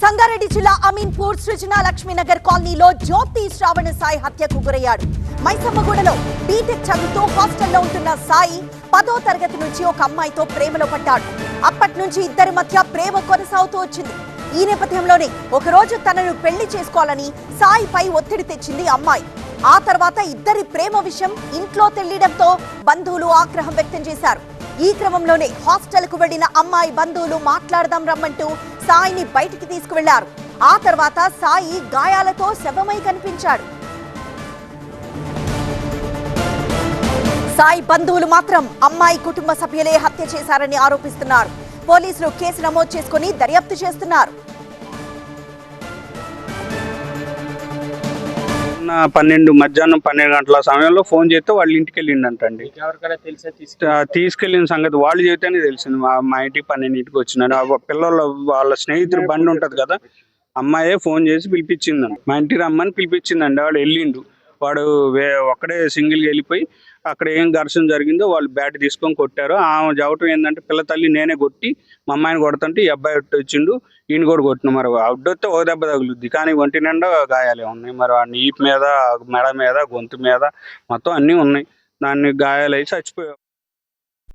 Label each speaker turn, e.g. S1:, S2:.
S1: సంగారెడ్డి జిల్లా అమీన్పూర్ సృజన లక్ష్మీనగర్ కాలనీలో జ్యోతి శ్రావణ సాయి హత్యకు గురయ్యాడు. మైసమ్మగూడలో బీటెక్ చదువుతూ హాస్టల్లో ఉంటున్న సాయి పదో తరగతి నుంచి ఒక అమ్మాయితో ప్రేమలో పడ్డాడు. అప్పటి నుంచి ఇద్దరి మధ్య ప్రేమ కొనసాగుతూ వచ్చింది. ఈ నేపథ్యంలోనే ఒకరోజు తనను పెళ్ళి చేసుకోవాలని సాయిపై ఒత్తిడి తెచ్చింది అమ్మాయి. ఆ తర్వాత ఇద్దరి ప్రేమ విషయం ఇంట్లో తెలియడంతో బంధువులు ఆగ్రహం వ్యక్తం చేశారు. ఈ క్రమంలోనే హాస్టల్కు వెళ్ళిన అమ్మాయి బంధువులు మాట్లాడదాం రమ్మంటూ సాయిని బయటికి తీసుకువెళ్ళారు. ఆ తర్వాత సాయి గాయాలతో శవమై కనిపించాడు. సాయి బంధువులు మాత్రం అమ్మాయి కుటుంబ సభ్యులే హత్య చేశారని ఆరోపిస్తున్నారు. పోలీసులు కేసు నమోదు చేసుకుని దర్యాప్తు చేస్తున్నారు.
S2: నా పన్నెండు మధ్యాహ్నం పన్నెండు గంటల సమయంలో ఫోన్ చేస్తే వాళ్ళ ఇంటికి వెళ్ళిండంటండి. తీసుకెళ్ళిన సంగతి వాళ్ళు చెబితేనే తెలిసింది. మా మా ఇంటికి పన్నెండింటికి వచ్చినాను ఆ పిల్లల వాళ్ళ స్నేహితుడు బండి ఉంటది కదా అమ్మాయే ఫోన్ చేసి పిలిపించిందండి మా ఇంటికి రమ్మని పిలిపించిందండి వాడు వెళ్ళిండు. వాడు వే ఒక్కడే సింగిల్గా వెళ్ళిపోయి అక్కడ ఏం ఘర్షణ జరిగిందో వాళ్ళు బ్యాట్ తీసుకొని కొట్టారు. ఆమె జవటం ఏంటంటే పిల్ల తల్లి నేనే కొట్టి మా అమ్మాయిని కొడుతుంటే ఈ అబ్బాయి ఒట్టి వచ్చిండు ఈయన కూడా కొట్టిన మరి అడ్డొస్తే ఒక దెబ్బ తగులుద్ది. కానీ ఒంటి నిండా గాయాలే ఉన్నాయి. మరి ఆ నీపు మీద మెడ మీద గొంతు మీద మొత్తం అన్నీ ఉన్నాయి. దాన్ని గాయాలై చచ్చిపోయావు